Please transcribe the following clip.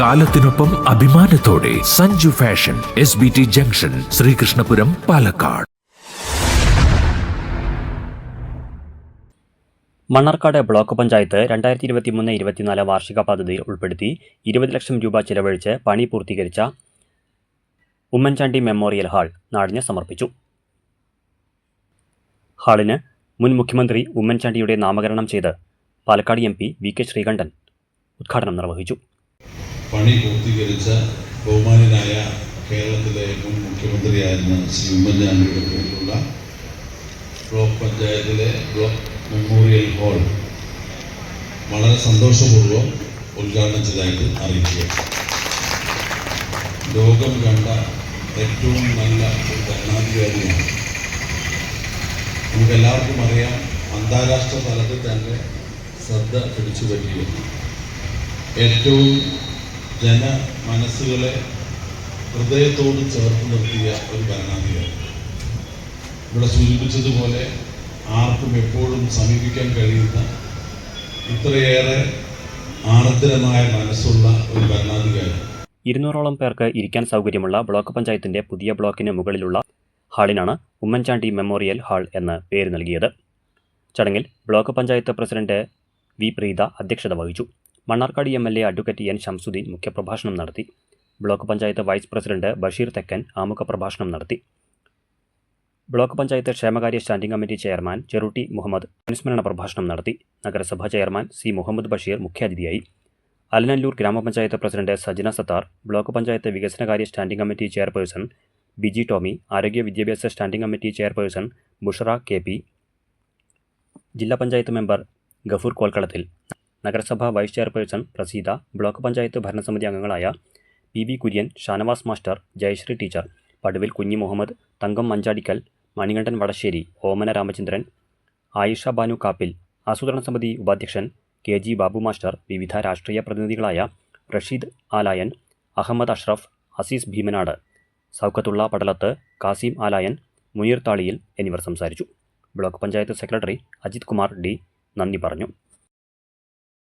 കാലത്തിനൊപ്പം അഭിമാനത്തോടെ Sanju fashion S B T junction Sreekrishnapuram Palakkad. Mannarkkad block panchayat രണ്ടായിരത്തി ഇരുപത്തി മൂന്ന് ഇരുപത്തിനാല് വാർഷിക പദ്ധതിയിൽ ഉൾപ്പെടുത്തി ഇരുപത് ലക്ഷം രൂപ ചിലവഴിച്ച് പണി പൂർത്തീകരിച്ച ഉമ്മൻചാണ്ടി മെമ്മോറിയൽ ഹാൾ നാടിന് സമർപ്പിച്ചു. ഹാളിന് മുൻ മുഖ്യമന്ത്രി ഉമ്മൻചാണ്ടിയുടെ നാമകരണം ചെയ്ത് Palakkad M P V K Sreekandan ഉദ്ഘാടനം നിർവഹിച്ചു. പണി പൂർത്തീകരിച്ച ബഹുമാനായ കേരളത്തിലെ മുൻ മുഖ്യമന്ത്രിയായിരുന്ന ശ്രീ ഉമ്മൻചാണ്ടിയുടെ പേരിലുള്ള ബ്ലോക്ക് പഞ്ചായത്തിലെ ബ്ലോക്ക് മെമ്മോറിയൽ ഹാൾ വളരെ സന്തോഷപൂർവം ഉദ്ഘാടനം ചെയ്തതായിട്ട് അറിയിക്കുക. ലോകം കണ്ട ഏറ്റവും നല്ല ഒരു ഭരണാധികാരിയാണ്. നമുക്കെല്ലാവർക്കും അറിയാം അന്താരാഷ്ട്ര തലത്തിൽ തന്നെ ശ്രദ്ധ പിടിച്ചു പറ്റിയ ഏറ്റവും ജന മനസ്സുകളെ ഹൃദയത്തോട് ചേർത്ത് നിർത്തിയ ഒരു ഭരണാധികാരി. ഇവിടെ സൂചിപ്പിച്ചതുപോലെ ആർക്കും എപ്പോഴും സമീപിക്കാൻ കഴിയുന്ന ഇത്രയേറെ ആർദ്രമായ മനസ്സുള്ള ഒരു ഭരണാധികാരി. ഇരുന്നൂറോളം പേർക്ക് ഇരിക്കാൻ സൗകര്യമുള്ള ബ്ലോക്ക് പഞ്ചായത്തിന്റെ പുതിയ ബ്ലോക്കിന് മുകളിലുള്ള ഹാളിനാണ് ഉമ്മൻചാണ്ടി മെമ്മോറിയൽ ഹാൾ എന്ന് പേര് നൽകിയത്. ചടങ്ങിൽ block panchayat president V Preetha അധ്യക്ഷത വഹിച്ചു. Mannarkkad M L A advocate N Shamsudheen മുഖ്യപ്രഭാഷണം നടത്തി. Block panchayat vice president Basheer Thekkan ആമുഖ പ്രഭാഷണം നടത്തി. ബ്ലോക്ക് പഞ്ചായത്ത് ക്ഷേമകാര്യ standing committee chairman Cherutty Muhammad അനുസ്മരണ പ്രഭാഷണം നടത്തി. നഗരസഭാ ചെയർമാൻ സി മുഹമ്മദ് ബഷീർ മുഖ്യാതിഥിയായി. അലനല്ലൂർ ഗ്രാമപഞ്ചായത്ത് പ്രസിഡന്റ് സജന സത്താർ ബ്ലോക്ക് പഞ്ചായത്ത് വികസനകാര്യ standing committee chairperson Biji Tomy ആരോഗ്യ വിദ്യാഭ്യാസ standing committee chairperson Bushra K P ജില്ലാ പഞ്ചായത്ത് മെമ്പർ ഗഫൂർ കോൽക്കളത്തിൽ നഗരസഭാ vice chairperson Praseetha block panchayat ഭരണസമിതി അംഗങ്ങളായ P V Kurian Shanavas master Jayasree teacher Paduvil Kunhi Muhammad Thankam Manchadikkal Manikandan Vadasseri ഓമന രാമചന്ദ്രൻ ആയിഷ ബാനു കാപ്പിൽ ആസൂത്രണ സമിതി ഉപാധ്യക്ഷൻ കെ ജി ബാബു മാസ്റ്റർ വിവിധ രാഷ്ട്രീയ പ്രതിനിധികളായ റഷീദ് ആലായൻ അഹമ്മദ് അഷ്റഫ് അസീസ് ഭീമനാട് സൗക്കത്തുള്ള പടലത്ത് കാസിം ആലായൻ മുനീർ താളിയിൽ എന്നിവർ സംസാരിച്ചു. Block panchayat secretary Ajith Kumar D നന്ദി പറഞ്ഞു.